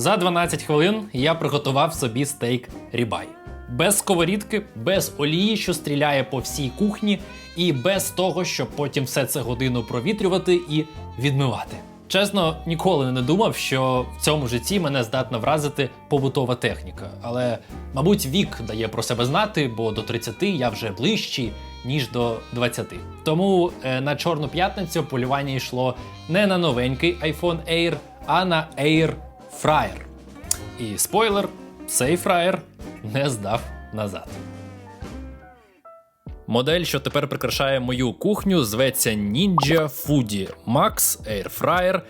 За 12 хвилин я приготував собі стейк рібай. Без сковорідки, без олії, що стріляє по всій кухні, і без того, щоб потім все це годину провітрювати і відмивати. Чесно, ніколи не думав, що в цьому житті мене здатна вразити побутова техніка. Але, мабуть, вік дає про себе знати, бо до 30 я вже ближчий, ніж до 20. Тому е, на Чорну п'ятницю полювання йшло не на новенький iPhone Air, а на Air Fryer. І спойлер, цей фраєр не здав назад. Модель, що тепер прикрашає мою кухню, зветься Ninja Foodie Max Air Fryer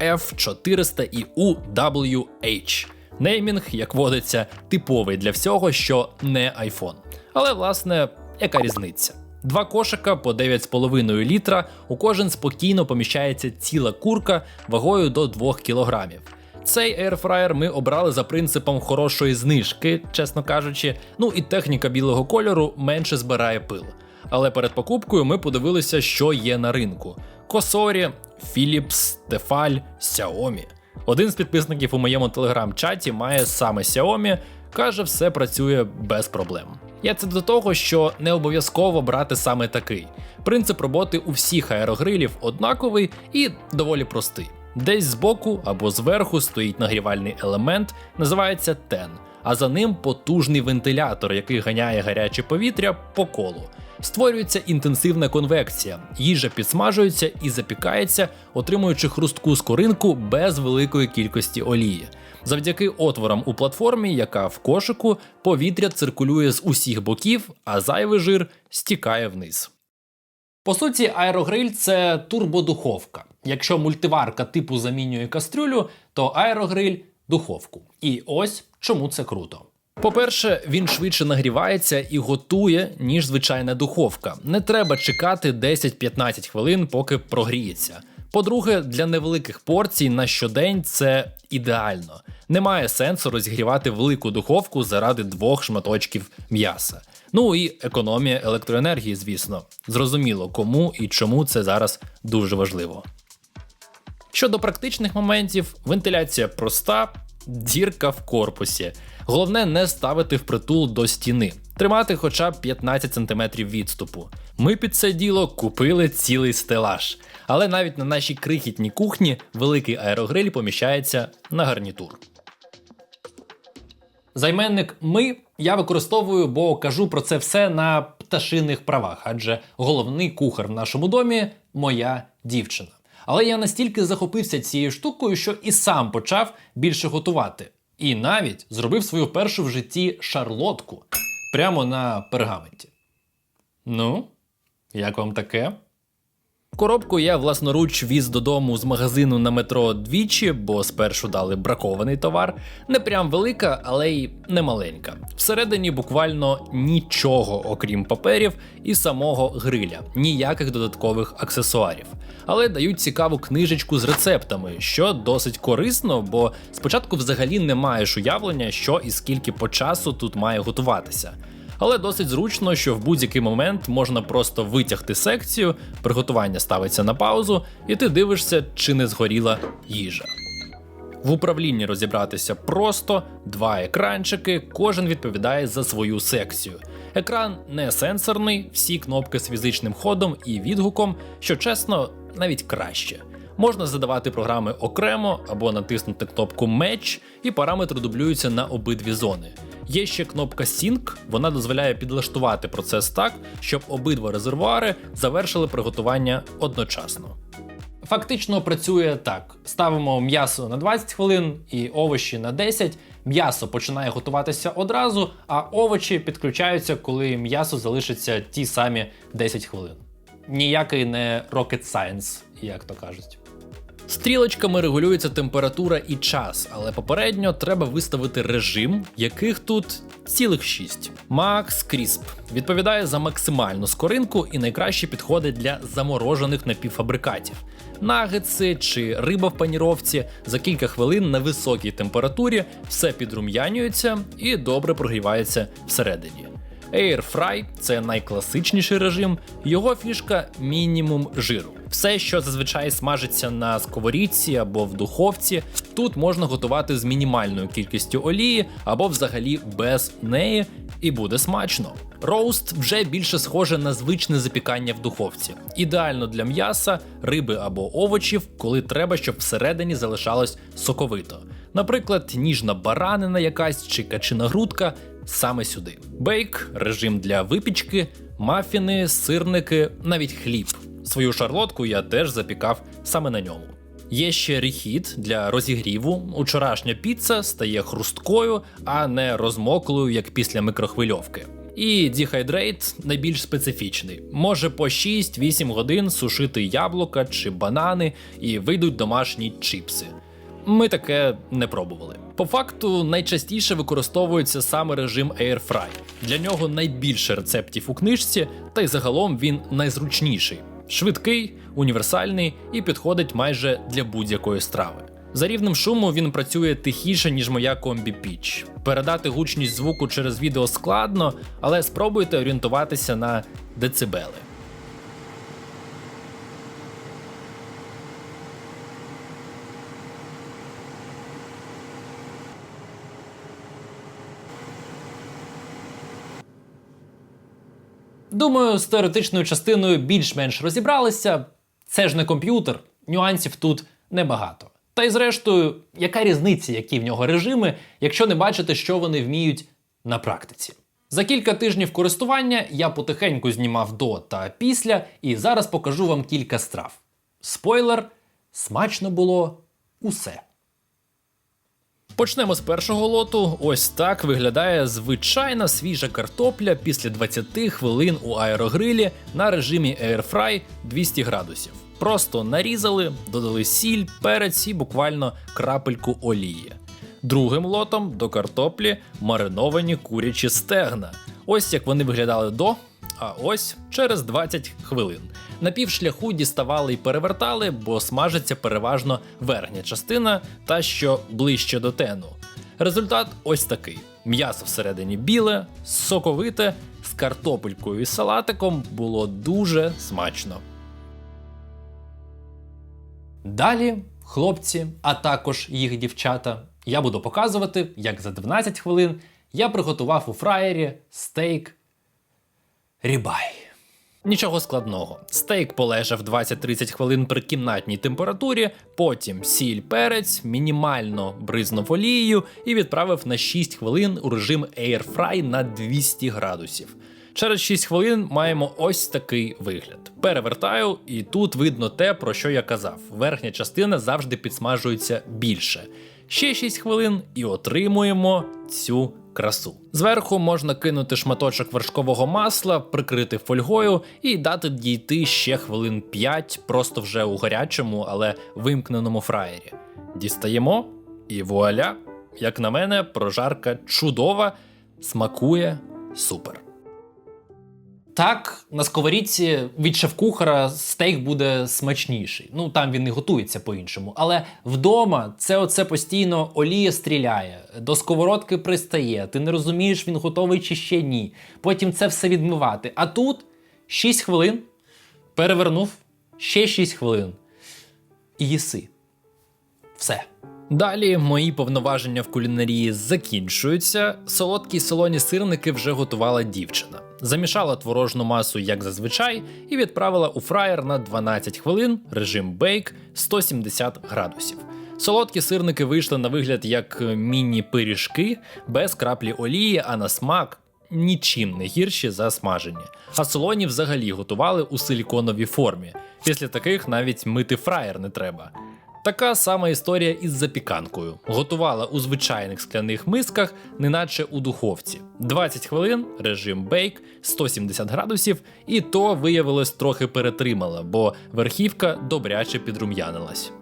AF400 і UWH. Неймінг, як водиться, типовий для всього, що не iPhone. Але, власне, яка різниця? Два кошика по 9,5 літра, у кожен спокійно поміщається ціла курка вагою до 2 кілограмів. Цей airfryer ми обрали за принципом хорошої знижки, чесно кажучи. Ну і техніка білого кольору менше збирає пил. Але перед покупкою ми подивилися, що є на ринку: Косорі, Philips, Tefal, Xiaomi. Один з підписників у моєму телеграм-чаті має саме Xiaomi, каже, все працює без проблем. Я це до того, що не обов'язково брати саме такий. Принцип роботи у всіх аерогрилів однаковий і доволі простий. Десь збоку або зверху стоїть нагрівальний елемент, називається тен, а за ним потужний вентилятор, який ганяє гаряче повітря по колу. Створюється інтенсивна конвекція, їжа підсмажується і запікається, отримуючи хрустку скоринку без великої кількості олії. Завдяки отворам у платформі, яка в кошику, повітря циркулює з усіх боків, а зайвий жир стікає вниз. По суті, аерогриль це турбодуховка. Якщо мультиварка типу замінює кастрюлю, то аерогриль духовку. І ось чому це круто. По-перше, він швидше нагрівається і готує, ніж звичайна духовка. Не треба чекати 10-15 хвилин, поки прогріється. По-друге, для невеликих порцій на щодень це ідеально. Немає сенсу розігрівати велику духовку заради двох шматочків м'яса. Ну і економія електроенергії, звісно. Зрозуміло, кому і чому це зараз дуже важливо. Щодо практичних моментів, вентиляція проста, дірка в корпусі. Головне не ставити впритул до стіни, тримати хоча б 15 см відступу. Ми під це діло купили цілий стелаж, але навіть на нашій крихітній кухні великий аерогриль поміщається на гарнітур. Займенник ми я використовую, бо кажу про це все на пташиних правах, адже головний кухар в нашому домі моя дівчина. Але я настільки захопився цією штукою, що і сам почав більше готувати. І навіть зробив свою першу в житті шарлотку прямо на пергаменті. Ну, як вам таке? Коробку я власноруч віз додому з магазину на метро двічі, бо спершу дали бракований товар. Не прям велика, але й не маленька. Всередині буквально нічого, окрім паперів і самого гриля, ніяких додаткових аксесуарів. Але дають цікаву книжечку з рецептами, що досить корисно, бо спочатку взагалі не маєш уявлення, що і скільки по часу тут має готуватися. Але досить зручно, що в будь-який момент можна просто витягти секцію, приготування ставиться на паузу, і ти дивишся, чи не згоріла їжа. В управлінні розібратися просто два екранчики, кожен відповідає за свою секцію. Екран не сенсорний, всі кнопки з фізичним ходом і відгуком, що чесно, навіть краще. Можна задавати програми окремо або натиснути кнопку Match, і параметри дублюються на обидві зони. Є ще кнопка Sync, вона дозволяє підлаштувати процес так, щоб обидва резервуари завершили приготування одночасно. Фактично працює так: ставимо м'ясо на 20 хвилин і овочі на 10. М'ясо починає готуватися одразу, а овочі підключаються, коли м'ясо залишиться ті самі 10 хвилин. Ніякий не rocket science, як то кажуть. Стрілочками регулюється температура і час, але попередньо треба виставити режим, яких тут цілих 6. Max Crisp відповідає за максимальну скоринку і найкраще підходить для заморожених напівфабрикатів. Нагетси чи риба в паніровці за кілька хвилин на високій температурі все підрум'янюється і добре прогрівається всередині. Air Fry – це найкласичніший режим, його фішка мінімум жиру. Все, що зазвичай смажиться на сковорідці або в духовці, тут можна готувати з мінімальною кількістю олії або взагалі без неї, і буде смачно. Роуст вже більше схоже на звичне запікання в духовці. Ідеально для м'яса, риби або овочів, коли треба, щоб всередині залишалось соковито. Наприклад, ніжна баранина якась чи качина грудка саме сюди. Бейк, режим для випічки, мафіни, сирники, навіть хліб. Свою шарлотку я теж запікав саме на ньому. Є ще рехіт для розігріву. Учорашня піца стає хрусткою, а не розмоклою, як після микрохвильовки. І Dehydrate найбільш специфічний. Може по 6-8 годин сушити яблука чи банани і вийдуть домашні чіпси. Ми таке не пробували. По факту найчастіше використовується саме режим Air Fry. Для нього найбільше рецептів у книжці, та й загалом він найзручніший. Швидкий, універсальний і підходить майже для будь-якої страви. За рівнем шуму він працює тихіше, ніж моя комбі піч. Передати гучність звуку через відео складно, але спробуйте орієнтуватися на децибели. Думаю, з теоретичною частиною більш-менш розібралися. Це ж не комп'ютер, нюансів тут небагато. Та й зрештою, яка різниця, які в нього режими, якщо не бачите, що вони вміють на практиці. За кілька тижнів користування я потихеньку знімав до та після, і зараз покажу вам кілька страв. Спойлер, смачно було усе. Почнемо з першого лоту. Ось так виглядає звичайна свіжа картопля після 20 хвилин у аерогрилі на режимі Air Fry 200 градусів. Просто нарізали, додали сіль, перець і буквально крапельку олії. Другим лотом до картоплі мариновані курячі стегна. Ось як вони виглядали до, а ось через 20 хвилин. На півшляху діставали і перевертали, бо смажиться переважно верхня частина, та що ближче до тену. Результат ось такий: м'ясо всередині біле, соковите, з картопелькою і салатиком було дуже смачно. Далі, хлопці, а також їх дівчата, я буду показувати, як за 12 хвилин я приготував у фраєрі стейк рібай. Нічого складного. Стейк полежав 20-30 хвилин при кімнатній температурі, потім сіль перець, мінімально бризнув олією і відправив на 6 хвилин у режим Air Fry на 200 градусів. Через 6 хвилин маємо ось такий вигляд. Перевертаю, і тут видно те, про що я казав. Верхня частина завжди підсмажується більше. Ще 6 хвилин і отримуємо цю красу. Зверху можна кинути шматочок вершкового масла, прикрити фольгою і дати дійти ще хвилин 5, просто вже у гарячому, але вимкненому фраєрі. Дістаємо, і вуаля, як на мене, прожарка чудова, смакує супер. Так, на сковорідці від шеф-кухара стейк буде смачніший. Ну там він і готується по-іншому. Але вдома це оце постійно олія стріляє, до сковородки пристає. Ти не розумієш, він готовий чи ще ні. Потім це все відмивати. А тут 6 хвилин перевернув, ще 6 хвилин. І їси. Все. Далі мої повноваження в кулінарії закінчуються. Солодкі солоні сирники вже готувала дівчина. Замішала творожну масу, як зазвичай, і відправила у фраєр на 12 хвилин, режим бейк 170 градусів. Солодкі сирники вийшли на вигляд як міні-пиріжки, без краплі олії, а на смак нічим не гірші за смажені. А солоні взагалі готували у силіконовій формі. Після таких навіть мити фраєр не треба. Така сама історія із запіканкою. Готувала у звичайних скляних мисках, неначе у духовці. 20 хвилин, режим бейк, 170 градусів, і то виявилось трохи перетримала, бо верхівка добряче підрум'янилась.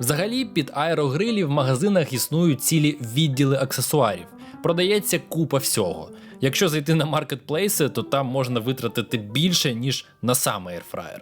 Взагалі, під аерогрилі в магазинах існують цілі відділи аксесуарів. Продається купа всього. Якщо зайти на маркетплейси, то там можна витратити більше, ніж на сам airfryer.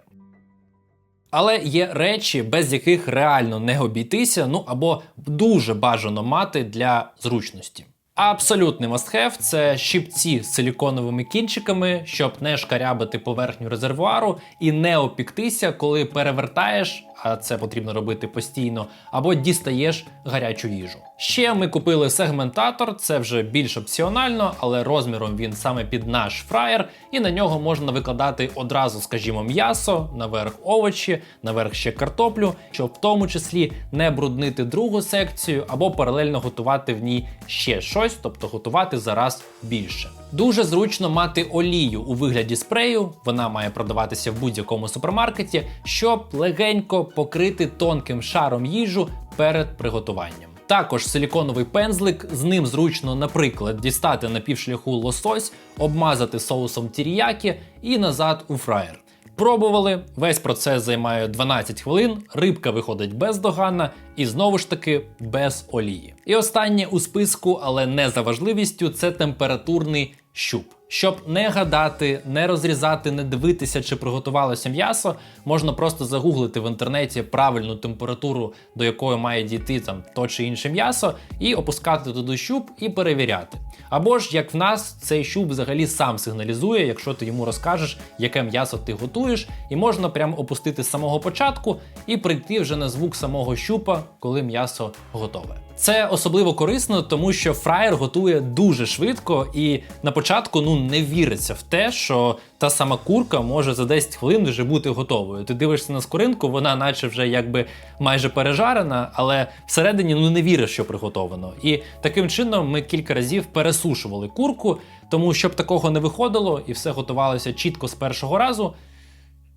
Але є речі, без яких реально не обійтися, ну або дуже бажано мати для зручності. Абсолютний must-have – це щипці з силіконовими кінчиками, щоб не шкарябати поверхню резервуару і не опіктися, коли перевертаєш, а це потрібно робити постійно, або дістаєш гарячу їжу. Ще ми купили сегментатор, це вже більш опціонально, але розміром він саме під наш фраєр, і на нього можна викладати одразу, скажімо, м'ясо, наверх овочі, наверх ще картоплю, щоб в тому числі не бруднити другу секцію або паралельно готувати в ній ще щось, тобто готувати зараз більше. Дуже зручно мати олію у вигляді спрею, вона має продаватися в будь-якому супермаркеті, щоб легенько покрити тонким шаром їжу перед приготуванням. Також силіконовий пензлик, з ним зручно, наприклад, дістати на півшляху лосось, обмазати соусом тір'які і назад у фраєр. Пробували, весь процес займає 12 хвилин, рибка виходить бездоганна і знову ж таки без олії. І останнє у списку, але не за важливістю, це температурний щуп. Щоб не гадати, не розрізати, не дивитися, чи приготувалося м'ясо, можна просто загуглити в інтернеті правильну температуру, до якої має дійти там то чи інше м'ясо, і опускати туди щуп і перевіряти. Або ж як в нас, цей щуп взагалі сам сигналізує, якщо ти йому розкажеш, яке м'ясо ти готуєш, і можна прямо опустити з самого початку і прийти вже на звук самого щупа, коли м'ясо готове. Це особливо корисно, тому що фраєр готує дуже швидко, і на початку ну не віриться в те, що та сама курка може за 10 хвилин вже бути готовою. Ти дивишся на скоринку, вона наче вже якби майже пережарена, але всередині ну не віриш, що приготовано. І таким чином ми кілька разів пересушували курку, тому щоб такого не виходило і все готувалося чітко з першого разу.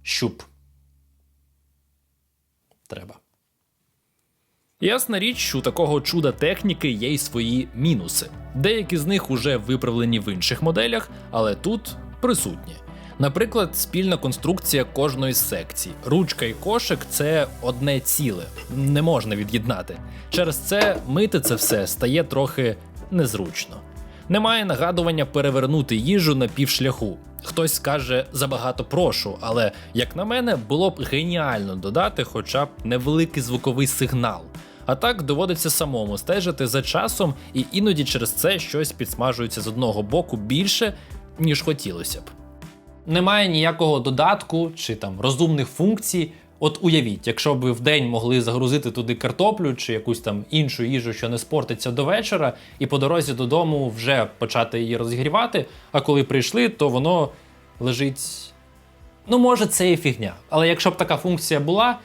Щуп. Треба. Ясна річ, що такого чуда техніки є й свої мінуси. Деякі з них уже виправлені в інших моделях, але тут присутні. Наприклад, спільна конструкція кожної з секцій. Ручка і кошик це одне ціле, не можна від'єднати. Через це мити це все стає трохи незручно. Немає нагадування перевернути їжу на півшляху. Хтось скаже забагато прошу, але як на мене, було б геніально додати хоча б невеликий звуковий сигнал. А так доводиться самому стежити за часом, і іноді через це щось підсмажується з одного боку більше, ніж хотілося б. Немає ніякого додатку чи там розумних функцій. От уявіть, якщо б ви в день могли загрузити туди картоплю чи якусь там іншу їжу, що не спортиться до вечора, і по дорозі додому вже почати її розігрівати. А коли прийшли, то воно лежить. Ну, може, це і фігня. Але якщо б така функція була,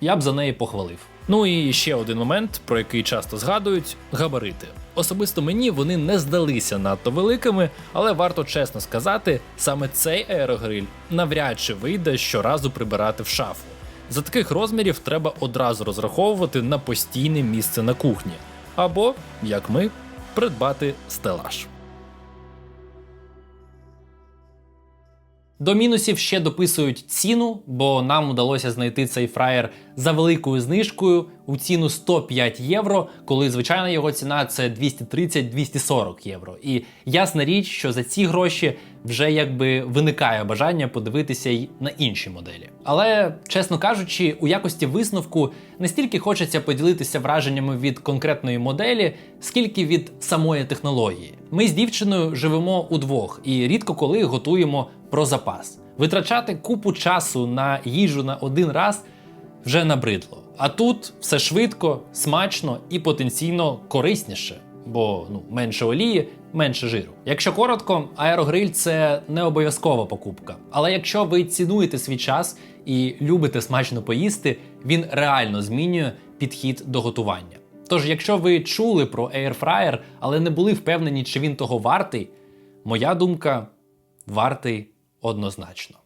я б за неї похвалив. Ну і ще один момент, про який часто згадують габарити. Особисто мені вони не здалися надто великими, але варто чесно сказати, саме цей аерогриль навряд чи вийде щоразу прибирати в шафу. За таких розмірів треба одразу розраховувати на постійне місце на кухні, або, як ми, придбати стелаж. До мінусів ще дописують ціну, бо нам вдалося знайти цей фраєр за великою знижкою у ціну 105 євро, коли звичайна його ціна це 230-240 євро. І ясна річ, що за ці гроші вже якби виникає бажання подивитися й на інші моделі. Але, чесно кажучи, у якості висновку не стільки хочеться поділитися враженнями від конкретної моделі, скільки від самої технології. Ми з дівчиною живемо удвох і рідко коли готуємо про запас. Витрачати купу часу на їжу на один раз вже набридло. А тут все швидко, смачно і потенційно корисніше, бо ну менше олії, менше жиру. Якщо коротко, аерогриль це не обов'язкова покупка. Але якщо ви цінуєте свій час і любите смачно поїсти, він реально змінює підхід до готування. Тож, якщо ви чули про Air Fryer, але не були впевнені, чи він того вартий, моя думка вартий однозначно.